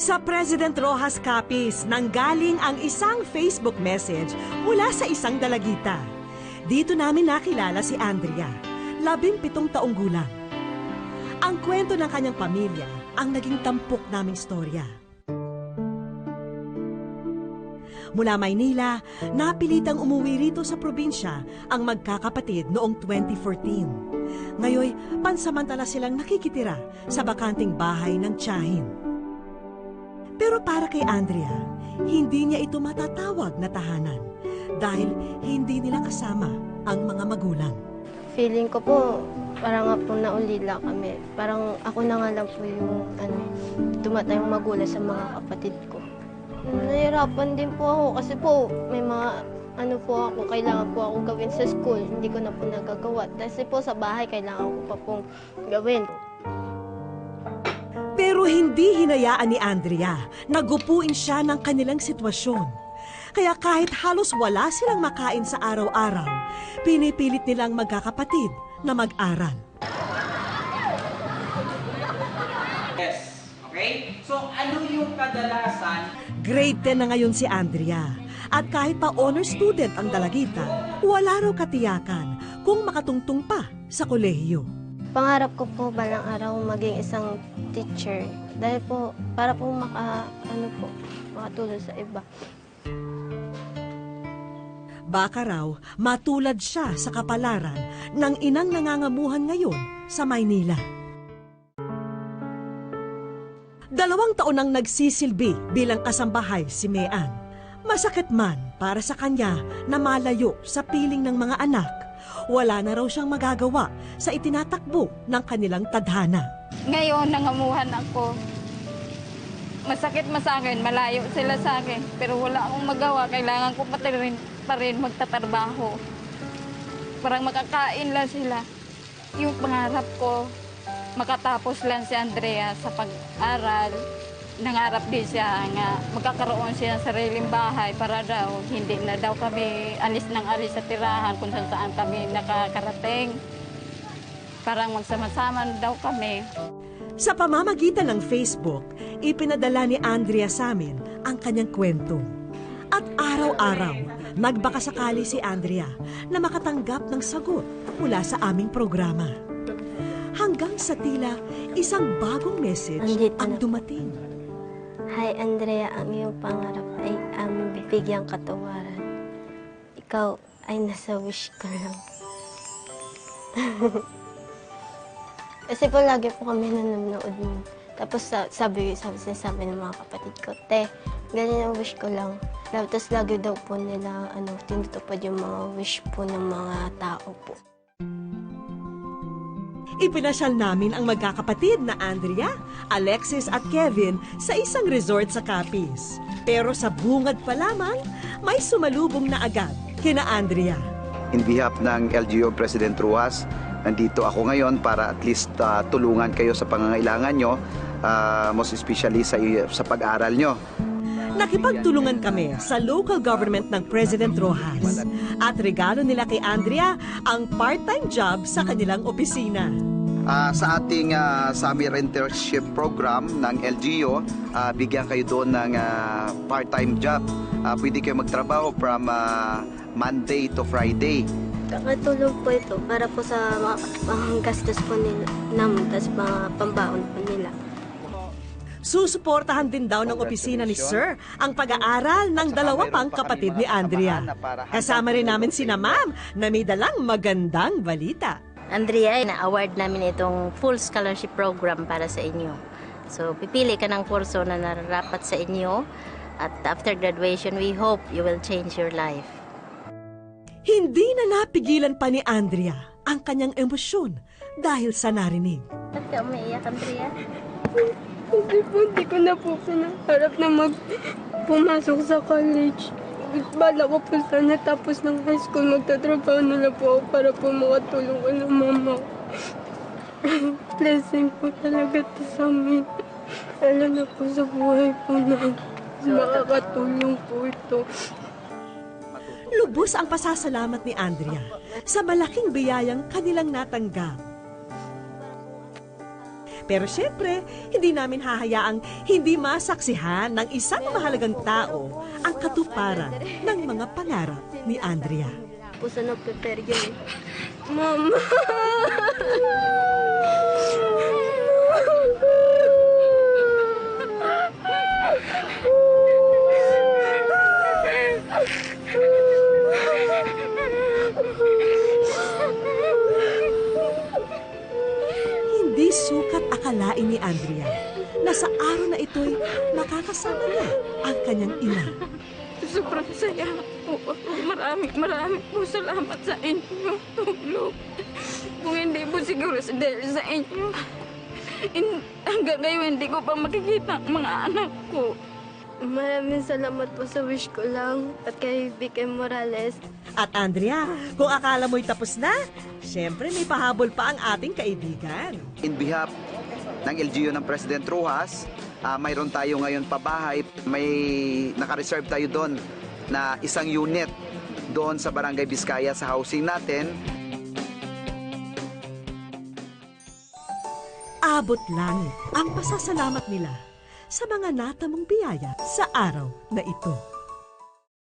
Sa President Rojas Capiz, nanggaling ang isang Facebook message mula sa isang dalagita. Dito namin nakilala si Andrea, labing pitong taong gulang. Ang kwento ng kanyang pamilya ang naging tampok naming storya. Mula Maynila, napilitang umuwi rito sa probinsya ang magkakapatid noong 2014. Ngayoy, pansamantala silang nakikitira sa bakanting bahay ng tiyahin. Pero para kay Andrea, hindi niya ito matatawag na tahanan dahil hindi nila kasama ang mga magulang. Feeling ko po, parang nga po naulila kami. Parang ako na nga lang po yung ano, tumatayong magulang sa mga kapatid ko. Nahirapan din po ako kasi po may mga ano po ako, kailangan po ako gawin sa school. Hindi ko na po nagagawa. Kasi po sa bahay, kailangan ko pa pong gawin. Pero hindi hinayaan ni Andrea na gupuin siya ng kanilang sitwasyon. Kaya kahit halos wala silang makain sa araw-araw, pinipilit nilang magkakapatid na mag-aral. Yes. Okay? So, ano yung kadalasan Grade 10 na ngayon si Andrea. At kahit pa honor student ang dalagita, wala raw katiyakan kung makatungtong pa sa kolehiyo. Pangarap ko po balang araw maging isang teacher. Dahil po, para po maka, ano po, makatulong sa iba. Baka raw matulad siya sa kapalaran ng inang nangangamuhan ngayon sa Maynila. Dalawang taon nang nagsisilbi bilang kasambahay si Mean. Masakit man para sa kanya na malayo sa piling ng mga anak. Wala na raw siyang magagawa sa itinatakbo ng kanilang tadhana. Ngayon, nangamuhan ako. Masakit man sa akin, malayo sila sa akin. Pero wala akong magawa. Kailangan ko pa rin, pa rin magtatrabaho. Parang makakain lang sila. Yung pangarap ko, makatapos lang si Andrea sa pag-aral. Nangarap din siya nga magkakaroon siya ng sariling bahay para daw hindi na daw kami alis ng alis sa tirahan kung saan saan kami nakakarating. Parang magsama-sama daw kami. Sa pamamagitan ng Facebook, ipinadala ni Andrea sa amin ang kanyang kwento. At araw-araw, nagbakasakali si Andrea na makatanggap ng sagot mula sa aming programa. Hanggang sa tila isang bagong message ang dumating. Hi Andrea, ang iyong pangarap ay aming bibigyang katawaran. Ikaw ay nasa wish ko lang. Kasi po lagi po kami nanonood nun. Tapos sa- sabi, sabi, sinasabi ng mga kapatid ko, Te, ganyan ang wish ko lang. Tapos lagi daw po nila ano, tinutupad yung mga wish po ng mga tao po. Ipinasyal namin ang magkakapatid na Andrea, Alexis at Kevin sa isang resort sa Capiz. Pero sa bungad pa lamang, may sumalubong na agad kina Andrea. in behalf ng LGU President Ruas, nandito ako ngayon para at least ah, tulungan kayo sa pangangailangan nyo, ah, most especially sa, sa pag-aral nyo. Nakipagtulungan kami sa local government ng President Rojas. At regalo nila kay Andrea ang part-time job sa kanilang opisina. Ah, sa ating ah, summer internship program ng LGU, ah, bigyan kayo doon ng ah, part-time job. Ah, pwede kayo magtrabaho from ah, Monday to Friday. Kakatulong po ito para po sa mga panggastos po nila, namin, tapos mga pambaon po nila. Susuportahan din daw ng opisina ni Sir ang pag-aaral ng dalawa pang kapatid ni Andrea. Kasama rin namin si na Ma'am na may dalang magandang balita. Andrea, na-award namin itong full scholarship program para sa inyo. So, pipili ka ng kurso na nararapat sa inyo at after graduation, we hope you will change your life. Hindi na napigilan pa ni Andrea ang kanyang emosyon dahil sa narinig. Ba't ka umiiyak, Andrea? Hindi po, hindi ko na po pinaharap na mag pumasok sa college. Bala ko po sana tapos ng high school, magtatrabaho na lang po ako para po makatulong ko ng mama. Blessing po talaga to sa amin. Lalo na po sa buhay po na makakatulong po ito. Lubos ang pasasalamat ni Andrea sa malaking biyayang kanilang natanggap. Pero syempre, hindi namin hahayaang hindi masaksihan ng isang mahalagang tao ang katuparan ng mga pangarap ni Andrea. Po sa nag-prepare yun. Mama! Andrea na sa araw na ito'y makakasama niya ang kanyang ina. Sobrang saya po ako. Maraming maraming po salamat sa inyo. Tulog. Kung hindi po siguro sa dahil sa inyo, in, hanggang ngayon hindi ko pa makikita ang mga anak ko. Maraming salamat po sa wish ko lang at kay Vicky Morales. At Andrea, kung akala mo'y tapos na, syempre may pahabol pa ang ating kaibigan. In behalf ng LGU ng President Rojas, ah, mayroon tayo ngayon pabahay. May naka-reserve tayo doon na isang unit doon sa Barangay Biskaya sa housing natin. Abot langit ang pasasalamat nila sa mga natamong biyaya sa araw na ito.